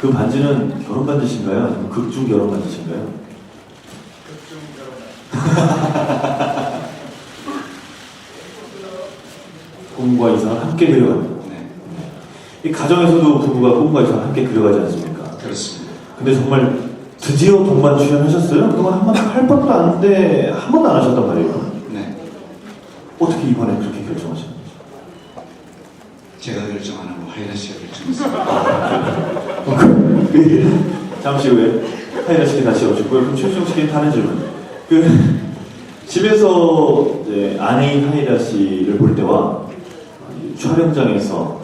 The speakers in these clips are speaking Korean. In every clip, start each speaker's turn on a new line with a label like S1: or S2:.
S1: 그 반지는 결혼 반지신가요? 아니면 극중 결혼 반지신가요? 꿈과 이상을 함께 그려가는.
S2: 네,
S1: 이 가정에서도 부부가 꿈과 이상을 함께 그려가지 않습니까?
S2: 그렇습니다.
S1: 근데 정말 드디어 동반 출연하셨어요? 그동안 한 번도 할 뻔도 아는데 한 번도 안 하셨단 말이에요.
S2: 네,
S1: 어떻게 이번에 그렇게 결정하셨나요?
S2: 제가 결정 안 하고 하이라 결정했습니다.
S1: 그, 잠시 후에 하이라 씨께 다시 오시고요. 그럼 최수정 씨께 다른 질문. 그 집에서 이제 아내인 하이라 씨를 볼 때와 이 촬영장에서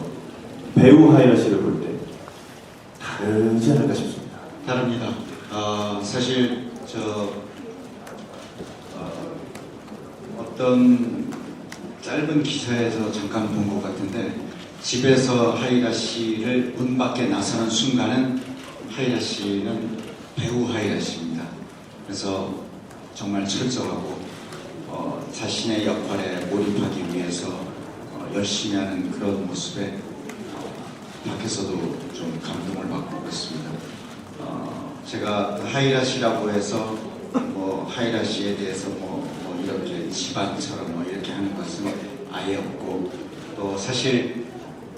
S1: 배우 하이라 씨를 볼 때 다르지 않을까 싶습니다.
S2: 다릅니다. 어, 사실 저 어, 어떤 짧은 기사에서 잠깐 본 것 같은데 집에서 하이라 씨를 문 밖에 나서는 순간은 하이라 씨는 배우 하이라 씨입니다. 그래서 정말 철저하고 어, 자신의 역할에 몰입하기 위해서 어, 열심히 하는 그런 모습에 어, 밖에서도 좀 감동을 받고 있습니다. 어, 제가 하이라 씨라고 해서 뭐 하이라 씨에 대해서 뭐, 뭐 이렇게 집안처럼 뭐 이렇게 하는 것은 아예 없고 또 사실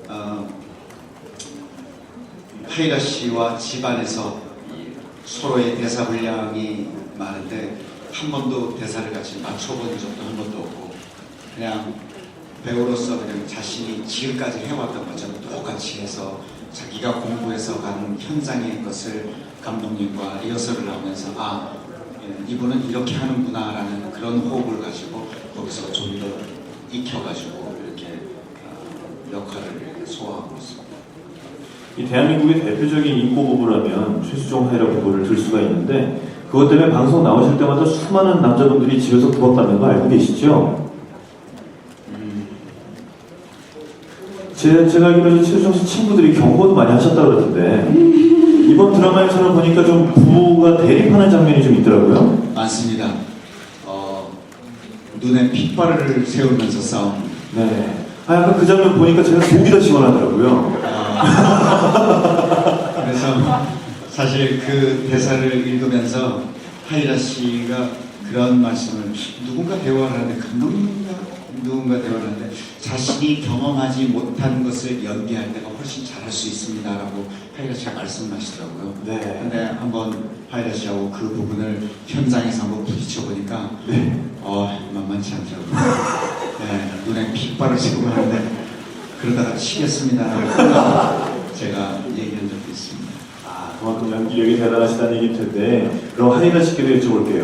S2: 어, 하이라 씨와 집안에서 이 서로의 대사 분량이 많은데 한 번도 대사를 같이 맞춰본 적도 한 번도 없고 그냥 배우로서 그냥 자신이 지금까지 해왔던 것처럼 똑같이 해서 자기가 공부해서 가는 현장의 것을 감독님과 리허설을 하면서 아 예, 이분은 이렇게 하는구나라는 그런 호흡을 가지고 거기서 좀 더 익혀가지고 이렇게 어, 역할을 소화하고 있습니다.
S1: 이 대한민국의 대표적인 인고 부부라면 최수종 하이라 부부를 들 수가 있는데 그것 때문에 방송 나오실 때마다 수많은 남자분들이 집에서 구박받는 거 알고 계시죠?
S2: 음,
S1: 제, 제가 알기로는 최수종 씨 친구들이 경고도 많이 하셨다고 그러던데 이번 드라마에서는 보니까 좀 부부가 대립하는 장면이 좀 있더라고요.
S2: 많습니다. 어, 눈에 핏발을 세우면서 싸움.
S1: 네. 아, 약간 그 장면 보니까 제가 속이 다 시원하더라고요.
S2: 아, 그래서 사실 그 대사를 읽으면서 하이라 씨가 그런 말씀을 누군가 대화를 하는데 감독님인가 누군가 대화를 하는데 자신이 경험하지 못한 것을 연기할 때가 훨씬 잘할 수 있습니다라고 하이라 씨가 말씀하시더라고요.
S1: 네.
S2: 근데 한번 하이라 씨하고 그 부분을 현장에서 한번 부딪혀 보니까
S1: 네.
S2: 어 만만치 않더라고요. 네, 눈에 핏발을 씌고 하는데 그러다가 치겠습니다라고 제가 얘기한 적도 있습니다.
S1: 아, 그만큼 연기력이 대단하시다는 얘기일 텐데 그럼 하이라 씨께도 여쭤볼게요.